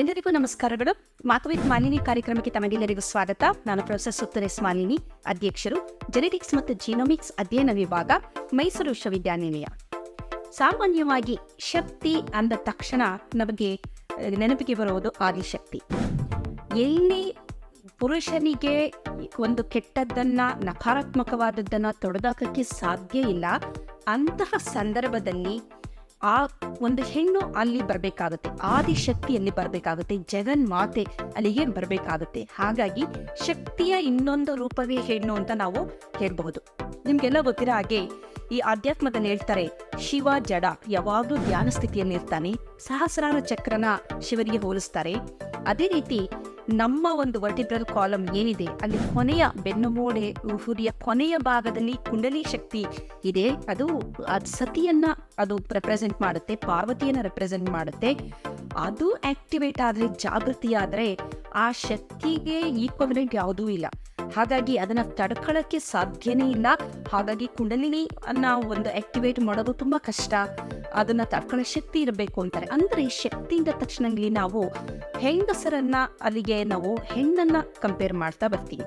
ಎಲ್ಲರಿಗೂ ನಮಸ್ಕಾರಗಳು. ಮಾತುವಿತ್ ಮಾಲಿನಿ ಕಾರ್ಯಕ್ರಮಕ್ಕೆ ತಮಗೆಲ್ಲರಿಗೂ ಸ್ವಾಗತ. ನಾನು ಪ್ರೊಫೆಸರ್ ಸುತ್ತರೇಶ್ ಮಾಲಿನಿ, ಅಧ್ಯಕ್ಷರು. ಜೆನೆಟಿಕ್ಸ್ ಮತ್ತು ಜೀನೋಮಿಕ್ಸ್ ಅಧ್ಯಯನ ವಿಭಾಗ, ಮೈಸೂರು ವಿಶ್ವವಿದ್ಯಾನಿಲಯ. ಸಾಮಾನ್ಯವಾಗಿ ಶಕ್ತಿ ಅಂದ ತಕ್ಷಣ ನಮಗೆ ನೆನಪಿಗೆ ಬರುವುದು ಆದಿಶಕ್ತಿ. ಎಲ್ಲಿ ಪುರುಷನಿಗೆ ಒಂದು ಕೆಟ್ಟದ್ದನ್ನ, ನಕಾರಾತ್ಮಕವಾದದ್ದನ್ನ ತೊಡೆದಾಕಕ್ಕೆ ಸಾಧ್ಯ ಇಲ್ಲ, ಅಂತಹ ಸಂದರ್ಭದಲ್ಲಿ ಆ ಒಂದು ಹೆಣ್ಣು ಅಲ್ಲಿ ಬರಬೇಕಾಗುತ್ತೆ ಆದಿಶಕ್ತಿಯಲ್ಲಿ ಬರಬೇಕಾಗುತ್ತೆ, ಜಗನ್ ಮಾತೆ ಅಲ್ಲಿಗೆ ಬರಬೇಕಾಗುತ್ತೆ. ಹಾಗಾಗಿ ಶಕ್ತಿಯ ಇನ್ನೊಂದು ರೂಪವೇ ಹೆಣ್ಣು ಅಂತ ನಾವು ಹೇಳ್ಬಹುದು. ನಿಮ್ಗೆಲ್ಲ ಗೊತ್ತಿರೋ ಹಾಗೆ ಈ ಆಧ್ಯಾತ್ಮದಲ್ಲಿ ಹೇಳ್ತಾರೆ, ಶಿವ ಜಡ ಯಾವಾಗಲೂ ಧ್ಯಾನ ಸ್ಥಿತಿಯಲ್ಲಿ ಇರ್ತಾನೆ, ಸಹಸ್ರಾರ ಚಕ್ರನ ಶಿವರಿಗೆ ಹೋಲಿಸ್ತಾರೆ. ಅದೇ ರೀತಿ ನಮ್ಮ ಒಂದು ವರ್ಟಿಬ್ರಲ್ ಕಾಲಮ್ ಏನಿದೆ, ಅಲ್ಲಿ ಕೊನೆಯ ಬೆನ್ನುಮೋಡೆ ಹುರಿಯ ಕೊನೆಯ ಭಾಗದಲ್ಲಿ ಕುಂಡಲಿ ಶಕ್ತಿ ಇದೆ. ಅದು ಅದ್ ಸತಿಯನ್ನ ಅದು ರೆಪ್ರೆಸೆಂಟ್ ಮಾಡುತ್ತೆ, ಪಾರ್ವತಿಯನ್ನ ರೆಪ್ರೆಸೆಂಟ್ ಮಾಡುತ್ತೆ. ಅದು ಆಕ್ಟಿವೇಟ್ ಆದ್ರೆ, ಜಾಗೃತಿ ಆದ್ರೆ, ಆ ಶಕ್ತಿಗೆ ಈಕ್ವಲೆಂಟ್ ಯಾವುದೂ ಇಲ್ಲ. ಹಾಗಾಗಿ ಅದನ್ನ ತಡ್ಕೊಳ್ಳೋಕ್ಕೆ ಸಾಧ್ಯನೇ ಇಲ್ಲ. ಹಾಗಾಗಿ ಕುಂಡಲಿನಿ ಅನ್ನ ಒಂದು ಆಕ್ಟಿವೇಟ್ ಮಾಡೋದು ತುಂಬಾ ಕಷ್ಟ. ಅದನ್ನ ತಡ್ಕೊಳ್ಳೋ ಶಕ್ತಿ ಇರಬೇಕು ಅಂತಾರೆ. ಅಂದ್ರೆ ಶಕ್ತಿಯಿಂದ ತಕ್ಷಣ ಇಲ್ಲಿ ನಾವು ಹೆಂಗಸರನ್ನ, ಅಲ್ಲಿಗೆ ನಾವು ಹೆಣ್ಣನ್ನ ಕಂಪೇರ್ ಮಾಡ್ತಾ ಬರ್ತೀವಿ.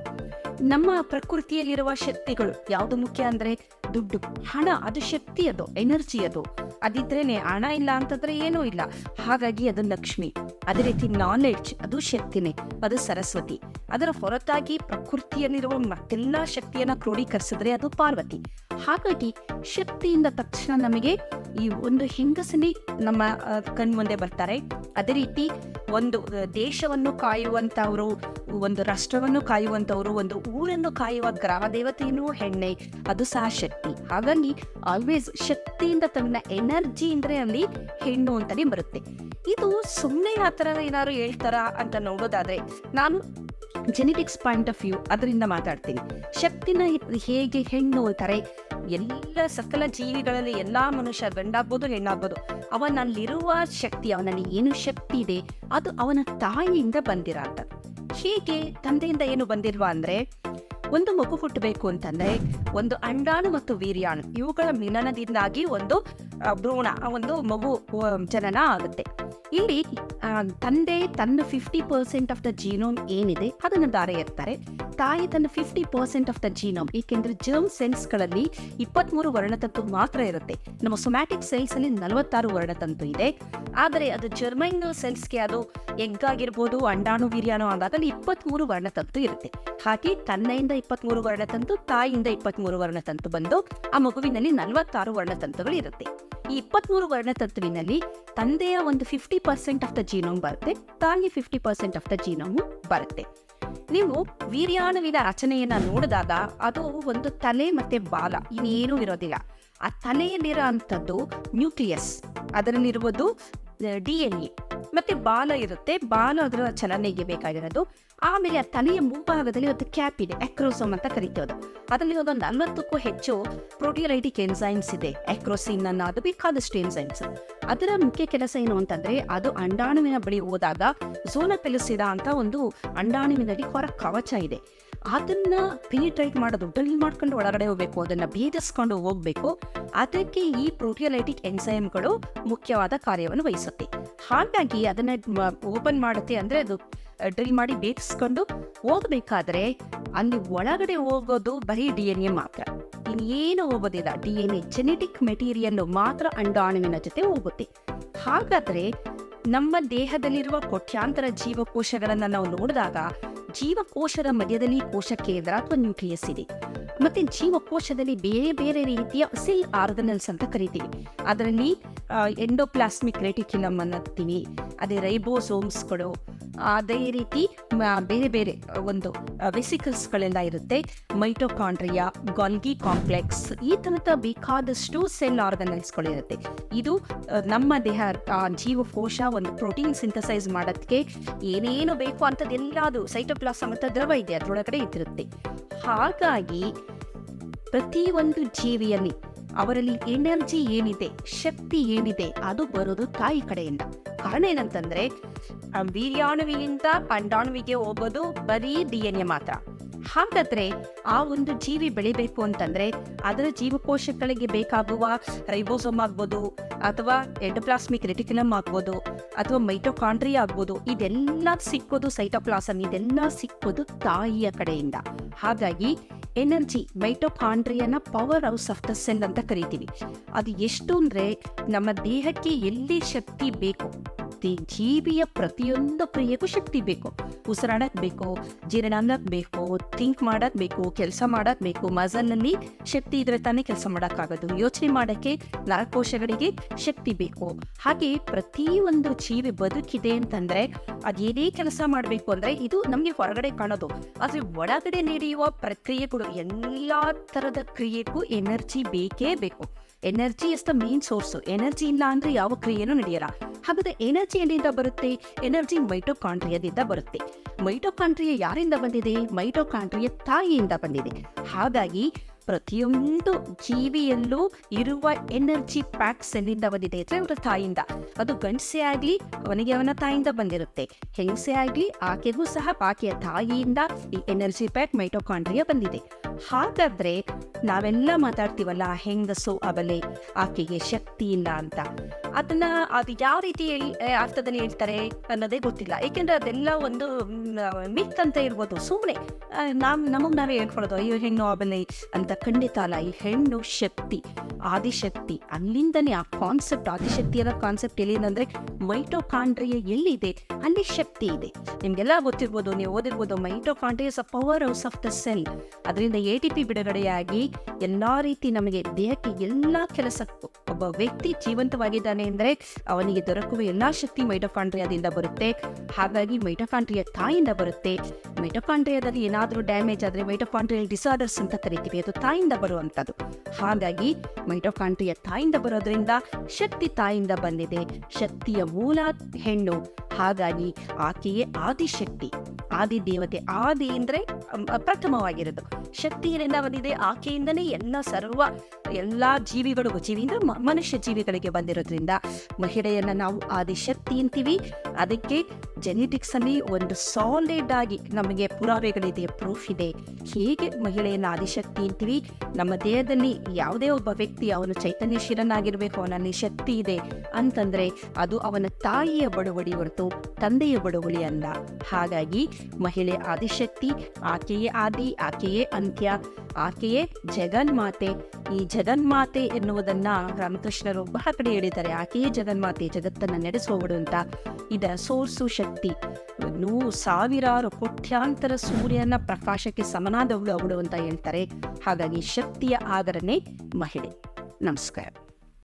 ನಮ್ಮ ಪ್ರಕೃತಿಯಲ್ಲಿರುವ ಶಕ್ತಿಗಳು ಯಾವುದು ಮುಖ್ಯ ಅಂದ್ರೆ ದುಡ್ಡು, ಹಣ, ಅದು ಶಕ್ತಿ, ಅದು ಎನರ್ಜಿ, ಅದು. ಅದಿದ್ರೇನೆ ಹಣ ಇಲ್ಲ ಅಂತಂದ್ರೆ ಏನೂ ಇಲ್ಲ. ಹಾಗಾಗಿ ಅದು ಲಕ್ಷ್ಮಿ. ಅದೇ ರೀತಿ ನಾಲೆಡ್ಜ್ ಅದು ಶಕ್ತಿನೇ, ಅದು ಸರಸ್ವತಿ. ಅದರ ಹೊರತಾಗಿ ಪ್ರಕೃತಿಯಲ್ಲಿರುವ ಮತ್ತೆಲ್ಲ ಶಕ್ತಿಯನ್ನ ಕ್ರೋಢೀಕರಿಸಿದ್ರೆ ಅದು ಪಾರ್ವತಿ. ಹಾಗಾಗಿ ಶಕ್ತಿಯಿಂದ ತಕ್ಷಣ ನಮಗೆ ಈ ಒಂದು ಹೆಂಗಸನೇ ನಮ್ಮ ಕಣ್ಮುಂದೆ ಬರ್ತಾರೆ. ಅದೇ ರೀತಿ ಒಂದು ದೇಶವನ್ನು ಕಾಯುವಂತವರು, ಒಂದು ರಾಷ್ಟ್ರವನ್ನು ಕಾಯುವಂತವರು, ಒಂದು ಊರನ್ನು ಕಾಯುವ ಗ್ರಾಮ ದೇವತೆಯೂ ಹೆಣ್ಣೆ, ಅದು ಸಹ ಶಕ್ತಿ. ಹಾಗಾಗಿ ಆಲ್ವೇಸ್ ಶಕ್ತಿಯಿಂದ ತನ್ನ ಎನರ್ಜಿ ಅಂದ್ರೆ ಅಲ್ಲಿ ಹೆಣ್ಣು ಅಂತಾನೆ ಬರುತ್ತೆ. ಇದು ಸುಮ್ಮನೆ ಆ ಥರ ಏನಾದ್ರು ಹೇಳ್ತಾರಾ ಅಂತ ನೋಡೋದಾದ್ರೆ, ನಾನು ಜೆನೆಟಿಕ್ಸ್ ಪಾಯಿಂಟ್ ಆಫ್ ವ್ಯೂ ಅದರಿಂದ ಮಾತಾಡ್ತೀನಿ. ಶಕ್ತಿನ ಹೇಗೆ ಹೆಣ್ಣು ಅಂತಾರೆ ಎಲ್ಲ ಸಕಲ ಜೀವಿಗಳಲ್ಲಿ ಎಲ್ಲಾ ಮನುಷ್ಯ ಗಂಡಾಗ್ಬೋದು, ಹೆಣ್ಣಾಗ್ಬೋದು, ಅವನಲ್ಲಿರುವ ಶಕ್ತಿ, ಅವನಲ್ಲಿ ಏನು ಶಕ್ತಿ ಇದೆ, ಅದು ಅವನ ತಾಯಿಯಿಂದ ಬಂದಿರ ಅಂತ. ಹೀಗೆ ತಂದೆಯಿಂದ ಏನು ಬಂದಿಲ್ವಾ ಅಂದ್ರೆ, ಒಂದು ಮಗು ಹುಟ್ಟಬೇಕು ಅಂತಂದ್ರೆ, ಒಂದು ಅಂಡಾಣು ಮತ್ತು ವೀರ್ಯಾಣು, ಇವುಗಳ ಮಿಲನದಿಂದಾಗಿ ಒಂದು ಭ್ರೂಣ ಒಂದು ಮಗು ಜನನ ಆಗುತ್ತೆ. ಇಲ್ಲಿ ತಂದೆ ತನ್ನ fifty percent of the genome ಏನಿದೆ, ಅದನ್ನು ದಾರೆ ಇರ್ತಾರೆ ತಾಯಿ ತನ್ನ fifty percent of the genome ಏಕೆಂದ್ರೆ ಜರ್ಮ್ ಸೆಲ್ಸ್ಗಳಲ್ಲಿ ಇಪ್ಪತ್ಮೂರು ವರ್ಣತಂತು ಮಾತ್ರ ಇರುತ್ತೆ. ನಮ್ಮ ಸೊಮ್ಯಾಟಿಕ್ ಸೆಲ್ಸ್ ಅಲ್ಲಿ ನಲವತ್ತಾರು ವರ್ಣತಂತು ಇದೆ. ಆದರೆ ಅದು ಜರ್ಮೈನ್ ಸೆಲ್ಸ್ಗೆ ಅದು ಎಗ್ ಆಗಿರ್ಬೋದು, ಅಂಡಾಣು, ವೀರ್ಯಾಣು ಆದಾಗ ಇಪ್ಪತ್ಮೂರು ವರ್ಣತಂತು ಇರುತ್ತೆ. ಹಾಗೆ ತನ್ನೆಯಿಂದ ಇಪ್ಪತ್ಮೂರು ವರ್ಣತಂತು, ತಾಯಿಯಿಂದ ಇಪ್ಪತ್ಮೂರು ವರ್ಣತಂತು ಬಂದು ಆ ಮಗುವಿನಲ್ಲಿ ನಲವತ್ತಾರು ವರ್ಣತಂತುಗಳು ಇರುತ್ತೆ. ಈ ಇಪ್ಪತ್ಮೂರು ವರ್ಣತಂತುವಿನಲ್ಲಿ ತಂದೆಯ ಒಂದು fifty percent of the genome ಬರುತ್ತೆ, ತಾಯಿ fifty percent of the genome ಬರುತ್ತೆ. ನೀವು ವೀರ್ಯಾಣುವಿನ ರಚನೆಯನ್ನ ನೋಡಿದಾಗ ಅದು ಒಂದು ತಲೆ ಮತ್ತೆ ಬಾಲ, ಇನ್ನೇನು ಇರೋದಿಲ್ಲ. ಆ ತಲೆಯಲ್ಲಿರೋ ಅಂಥದ್ದು ನ್ಯೂಕ್ಲಿಯಸ್. ಅದರಲ್ಲಿರುವುದು ಡಿ ಎನ್ ಎ. ಮತ್ತೆ ಬಾಲ ಇರುತ್ತೆ. ಬಾಲ ಅದರ ಚಲನೆಗೆ ಬೇಕಾಗಿರೋದು. ಆಮೇಲೆ ಆ ತಲೆಯ ಮುಂಭಾಗದಲ್ಲಿ ಒಂದು ಕ್ಯಾಪ್ ಇದೆ. ಅಕ್ರೋಸೋಮ್ ಅಂತ ಕರಿತೇವೆ ಅದರಲ್ಲಿ ಒಂದು ನಲವತ್ತಕ್ಕೂ ಹೆಚ್ಚು ಪ್ರೋಟಿಯಲೈಟಿಕ್ ಎನ್ಸೈಮ್ಸ್ ಇದೆ. ಎಕ್ರೋಸಿನ್ ಅನ್ನ ಅದು ಬೇಕಾದಷ್ಟು ಎನ್ಸೈಮ್ಸ್ ಅದರ ಮುಖ್ಯ ಕೆಲಸ ಏನು ಅಂತಂದ್ರೆ, ಅದು ಅಂಡಾಣುವಿನ ಬಳಿ ಹೋದಾಗ ಝೋನಪೆಲಿಸಿದ ಅಂತ ಒಂದು ಅಂಡಾಣುವಿನಲ್ಲಿ ಹೊರ ಕವಚ ಇದೆ. ಅದನ್ನ ಪಿನಿಟ್ರೈಟ್ ಮಾಡೋದು ಡ್ರಿಲ್ ಮಾಡ್ಕೊಂಡು ಒಳಗಡೆ ಹೋಗ್ಬೇಕು, ಅದನ್ನ ಭೇದಿಸ್ಕೊಂಡು ಹೋಗ್ಬೇಕು. ಅದಕ್ಕೆ ಈ ಪ್ರೋಟಿಯೋಲೈಟಿಕ್ ಎನ್ಸೈಮ್ಗಳು ಮುಖ್ಯವಾದ ಕಾರ್ಯವನ್ನು ವಹಿಸುತ್ತೆ. ಹಾಗಾಗಿ ಅದನ್ನ ಓಪನ್ ಮಾಡುತ್ತೆ ಅಂದ್ರೆ ಅದು ಡ್ರಿಲ್ ಮಾಡಿ ಬೇಯಿಸ್ಕೊಂಡು ಹೋಗ್ಬೇಕಾದ್ರೆ ಅಲ್ಲಿ ಒಳಗಡೆ ಹೋಗೋದು ಬರೀ ಡಿ ಎನ್ ಎ ಮಾತ್ರ. ಇನ್ನೇನು ಹೋಗೋದಿಲ್ಲ. D N A genetic material ಮಾತ್ರ ಅಂಡಾಣುವಿನ ಜೊತೆ ಹೋಗುತ್ತೆ. ಹಾಗಾದ್ರೆ ನಮ್ಮ ದೇಹದಲ್ಲಿರುವ ಕೋಟ್ಯಾಂತರ ಜೀವಕೋಶಗಳನ್ನ ನಾವು ನೋಡಿದಾಗ ಜೀವಕೋಶದ ಮಧ್ಯದಲ್ಲಿ ಕೋಶ ಕೇಂದ್ರ ಅಥವಾ ನ್ಯೂಕ್ಲಿಯಸ್ ಇದೆ. ಮತ್ತೆ ಜೀವಕೋಶದಲ್ಲಿ ಬೇರೆ ಬೇರೆ ರೀತಿಯ ಸೆಲ್ ಆರ್ಗನಲ್ಸ್ ಅಂತ ಕರಿತೀವಿ. ಅದರಲ್ಲಿ ಎಂಡೋಪ್ಲಾಸ್ಮಿಕ್ ರೆಟಿಕ್ಯುಲಮ್ ಅನ್ನತ್ತೀವಿ ಅದೇ ರೈಬೋಸೋಮ್ಸ್ಗಳು ಅದೇ ರೀತಿ ಬೇರೆ ಬೇರೆ, ಒಂದು ವೆಸಿಕಲ್ಸ್ಗಳೆಲ್ಲ ಇರುತ್ತೆ. ಮೈಟೋಕಾಂಡ್ರಿಯಾ ಗಾಲ್ಗಿ ಕಾಂಪ್ಲೆಕ್ಸ್ ಈ ಥರದ ಬೇಕಾದಷ್ಟು ಸೆಲ್ ಆರ್ಗನೈಸ್ಗಳಿರುತ್ತೆ ಇದು ನಮ್ಮ ದೇಹ ಜೀವಕೋಶ ಒಂದು ಪ್ರೋಟೀನ್ ಸಿಂಥಸೈಸ್ ಮಾಡೋದಕ್ಕೆ ಏನೇನು ಬೇಕು ಅಂಥದ್ದೆಲ್ಲದು ಸೈಟೋಪ್ಲಾಸಮ್ ಅಂತ ದ್ರವ ಇದೆ, ಅದರೊಳಗಡೆ ಇದ್ದಿರುತ್ತೆ. ಹಾಗಾಗಿ, ಪ್ರತಿಯೊಂದು ಜೀವಿಯಲ್ಲಿ ಅವರಲ್ಲಿ ಎನರ್ಜಿ ಏನಿದೆ, ಶಕ್ತಿ ಏನಿದೆ, ಅದು ಬರೋದು ತಾಯಿ ಕಡೆಯಿಂದ. ಕಾರಣ ಏನಂತಂದ್ರೆ, ಆ ವೀರ್ಯಾಣುವಿನಿಂದ ಅಂಡಾಣುವಿಗೆ ಹೋಗೋದು ಬರೀ ಡಿ ಎನ್ ಎ ಮಾತ್ರ. ಹಾಗಾದ್ರೆ ಆ ಒಂದು ಜೀವಿ ಬೆಳಿಬೇಕು ಅಂತಂದ್ರೆ ಅದರ ಜೀವಕೋಶಗಳಿಗೆ ಬೇಕಾಗುವ ರೈಬೋಸೋಮ್ ಆಗ್ಬೋದು ಅಥವಾ ಎಂಡೋಪ್ಲಾಸ್ಮಿಕ್ ರೆಟಿಕ್ಯುಲಮ್ ಆಗ್ಬೋದು ಅಥವಾ ಮೈಟೋಕಾಂಡ್ರಿ ಆಗ್ಬೋದು. ಇದೆಲ್ಲ ಸಿಕ್ಕೋದು ಸೈಟೋಪ್ಲಾಸಮ್ ಇದೆಲ್ಲ ಸಿಕ್ಕೋದು ತಾಯಿಯ ಕಡೆಯಿಂದ. ಹಾಗಾಗಿ energy ಮೈಟೋಕಾಂಡ್ರಿಯನ್ನ power house of the cell ಅಂತ ಕರಿತೀವಿ. ಅದು ಎಷ್ಟು ಅಂದ್ರೆ ನಮ್ಮ ದೇಹಕ್ಕೆ ಎಲ್ಲಿ ಶಕ್ತಿ ಬೇಕು? ದಿ- ಜೀವಿಯ ಪ್ರತಿಯೊಂದು ಕ್ರಿಯೆಗೂ ಶಕ್ತಿ ಬೇಕು. ಉಸಿರಾಡಕ್ ಬೇಕು ಜೀರ್ಣ ಅನ್ನಕ್ ಬೇಕು, ಥಿಂಕ್ ಮಾಡಕ್ ಬೇಕು, ಕೆಲಸ ಮಾಡಕ್ ಬೇಕು, ಮಜಲ್ನಲ್ಲಿ ಶಕ್ತಿ ಇದ್ರೆ ತಾನೇ ಕೆಲಸ ಮಾಡೋಕ್ಕಾಗೋದು. ಯೋಚನೆ ಮಾಡೋಕ್ಕೆ ನರಕೋಶಗಳಿಗೆ ಶಕ್ತಿ ಬೇಕು. ಹಾಗೆ ಪ್ರತಿಯೊಂದು ಜೀವಿ ಬದುಕಿದೆ ಅಂತಂದ್ರೆ ಅದೇನೇ ಕೆಲಸ ಮಾಡಬೇಕು ಅಂದ್ರೆ ಇದು ನಮಗೆ ಹೊರಗಡೆ ಕಾಣೋದು. ಆದ್ರೆ ಒಳಗಡೆ ನಡೆಯುವ ಪ್ರಕ್ರಿಯೆಗಳು ಎಲ್ಲಾ ತರದ ಕ್ರಿಯೆಗೂ ಎನರ್ಜಿ ಬೇಕೇ ಬೇಕು. Energy is the main source energy ಇಲ್ಲ ಅಂದ್ರೆ ಯಾವ ಕ್ರಿಯೆನೂ ನಡೆಯಲ್ಲ. ಹಾಗಾದ್ರೆ ಎನರ್ಜಿ ಎಲ್ಲಿಂದ ಬರುತ್ತೆ? ಎನರ್ಜಿ ಮೈಟೋಕಾಂಡ್ರಿಯದಿಂದ ಬರುತ್ತೆ. ಮೈಟೋಕಾಂಡ್ರಿಯ ಯಾರಿಂದ ಬಂದಿದೆ? ಮೈಟೋಕಾಂಡ್ರಿಯ ತಾಯಿಯಿಂದ ಬಂದಿದೆ. ಹಾಗಾಗಿ ಪ್ರತಿಯೊಂದು ಜೀವಿಯಲ್ಲೂ ಇರುವ ಎನರ್ಜಿ ಪ್ಯಾಕ್ಸ್ ಎಲ್ಲಿಂದ ಬಂದಿದೆ ಅಂದರೆ ಅವರ ತಾಯಿಯಿಂದ ಅದು ಗಂಡಸೆ ಆಗಲಿ ಅವನಿಗೆ ಅವನ ತಾಯಿಯಿಂದ ಬಂದಿರುತ್ತೆ. ಹೆಂಗಸೆ ಆಗಲಿ, ಆಕೆಗೂ ಸಹ ಆಕೆಯ ತಾಯಿಯಿಂದ ಈ ಎನರ್ಜಿ ಪ್ಯಾಕ್ ಮೈಟೋಕಾಂಡ್ರಿಯ ಬಂದಿದೆ. ಹಾಗಾದ್ರೆ ನಾವೆಲ್ಲ ಮಾತಾಡ್ತೀವಲ್ಲ ಹೆಂಗಸು, ಅಬಲೆ, ಆಕೆಗೆ ಶಕ್ತಿ ಇಲ್ಲ ಅಂತ. ಅದನ್ನ ಅದು ಯಾವ ರೀತಿ ಅರ್ಥದಲ್ಲಿ ಹೇಳ್ತಾರೆ ಅನ್ನೋದೇ ಗೊತ್ತಿಲ್ಲ. ಏಕೆಂದ್ರೆ ಅದೆಲ್ಲ ಒಂದು ಮಿತ್ ಅಂತ ಇರ್ಬೋದು. ಸುಮ್ಮನೆ ನಾವ್, ನಮಗ್ ನಾವೇ ಹೇಳ್ಕೊಳೋದು ಅಯ್ಯೋ, ಹೆಣ್ಣು, ಅಬಲೆ ಅಂತ. ಖಂಡಿತ ಅಲ್ಲ ಈ ಹೆಣ್ಣು ಶಕ್ತಿ, ಆದಿಶಕ್ತಿ, ಅಲ್ಲಿಂದನೇ ಆ ಕಾನ್ಸೆಪ್ಟ್ ಆದಿಶಕ್ತಿ ಅನ್ನೋ ಕಾನ್ಸೆಪ್ಟ್ ಎಲ್ಲಿಂದಂದ್ರೆ ಮೈಟೋಕಾಂಡ್ರಿಯ ಎಲ್ಲಿದೆ? ಅಲ್ಲಿ ಶಕ್ತಿ ಇದೆ. ನಿಮ್ಗೆಲ್ಲ ಗೊತ್ತಿರ್ಬೋದು, ನೀವು ಓದಿರ್ಬೋದು mitochondria is a power house of the cell ಅದರಿಂದ ಎ ಟಿ ಪಿ ಬಿಡುಗಡೆಯಾಗಿ ಎಲ್ಲ ರೀತಿ ನಮಗೆ ದೇಹಕ್ಕೆ ಎಲ್ಲಾ ಕೆಲಸಕ್ಕೂ ಒಬ್ಬ ವ್ಯಕ್ತಿ ಜೀವಂತವಾಗಿದ್ದಾನೆ ಅಂದ್ರೆ ಅವನಿಗೆ ದೊರಕುವ ಎಲ್ಲಾ ಶಕ್ತಿ ಮೈಟೋಕಾಂಡ್ರಿಯಾದಿಂದ ಬರುತ್ತೆ. ಹಾಗಾಗಿ ಮೈಟೋಕಾಂಡ್ರಿಯ ತಾಯಿಯಿಂದ ಬರುತ್ತೆ. ಮೈಟೋಕಾಂಡ್ರಿಯಾದಲ್ಲಿ ಏನಾದರೂ ಡ್ಯಾಮೇಜ್ ಆದ್ರೆ ಮೈಟೋಕಾಂಡ್ರಿಯಲ್ ಡಿಸಾರ್ಡರ್ಸ್ ಅಂತ ಕರಿತೀವಿ. ಅದು ತಾಯಿಯಿಂದ ಬರುವಂಥದ್ದು. ಹಾಗಾಗಿ ಮೈಟೋಕಾಂಡ್ರಿಯ ತಾಯಿಂದ ಬರೋದ್ರಿಂದ ಶಕ್ತಿ ತಾಯಿಂದ ಬಂದಿದೆ. ಶಕ್ತಿಯ ಮೂಲ ಹೆಣ್ಣು. ಹಾಗಾಗಿ ಆಕೆಯೇ ಆದಿಶಕ್ತಿ. ಆದಿ ದೇವತೆ ಆದಿ ಅಂದ್ರೆ ಪ್ರಥಮವಾಗಿರೋದು. ಶಕ್ತಿಯಿಂದ ಬಂದಿದೆ, ಆಕೆಯಿಂದನೇ ಎಲ್ಲ ಸರ್ವ ಎಲ್ಲಾ ಜೀವಿಗಳು ಜೀವಿ ಮನುಷ್ಯ ಜೀವಿಗಳಿಗೆ ಬಂದಿರೋದ್ರಿಂದ ಮಹಿಳೆಯನ್ನ ನಾವು ಆದಿಶಕ್ತಿ ಅಂತೀವಿ. ಅದಕ್ಕೆ ಜೆನೆಟಿಕ್ಸ್ ಅಲ್ಲಿ ಒಂದು ಸಾಲಿಡ್ ಆಗಿ ನಮಗೆ ಪುರಾವೆಗಳಿದೆ ಪ್ರೂಫ್ ಇದೆ. ಹೇಗೆ ಮಹಿಳೆಯನ್ನ ಆದಿಶಕ್ತಿ ಅಂತೀವಿ. ನಮ್ಮ ದೇಹದಲ್ಲಿ ಯಾವುದೇ ಒಬ್ಬ ವ್ಯಕ್ತಿ ಅವನು ಚೈತನ್ಯಶೀಲನಾಗಿರ್ಬೇಕು, ಅವನಲ್ಲಿ ಶಕ್ತಿ ಇದೆ ಅಂತಂದ್ರೆ ಅದು ಅವನ ತಾಯಿಯ ಬಡವಡಿ ಹೊರತು ತಂದೆಯ ಬಡವಳಿ ಅಲ್ಲ. ಹಾಗಾಗಿ ಮಹಿಳೆ ಆದಿಶಕ್ತಿ, ಆಕೆಯೇ ಆದಿ, ಆಕೆಯೇ ಅಂತ್ಯ. ಆಕೆಯೇ ಜಗನ್ಮಾತೆ. ಈ ಜಗನ್ಮಾತೆ ಎನ್ನುವುದನ್ನ ರಾಮಕೃಷ್ಣರು ಬಹಳ ಕಡೆ ಹೇಳಿದ್ದಾರೆ. ಆಕೆಯೇ ಜಗನ್ಮಾತೆ, ಜಗತ್ತನ್ನ ನಡೆಸುವವಳು ಅಂತ. ಇದರ ಸೋರ್ಸು ಶಕ್ತಿ. ನೂ ಸಾವಿರಾರು ಕೋಟ್ಯಾಂತರ ಸೂರ್ಯನ ಪ್ರಕಾಶಕ್ಕೆ ಸಮನಾದವಳು ಅವಳು ಅಂತ ಹೇಳ್ತಾರೆ. ಹಾಗಾಗಿ ಶಕ್ತಿಯ ಆಧರಣೆ ಮಹಿಳೆ. ನಮಸ್ಕಾರ.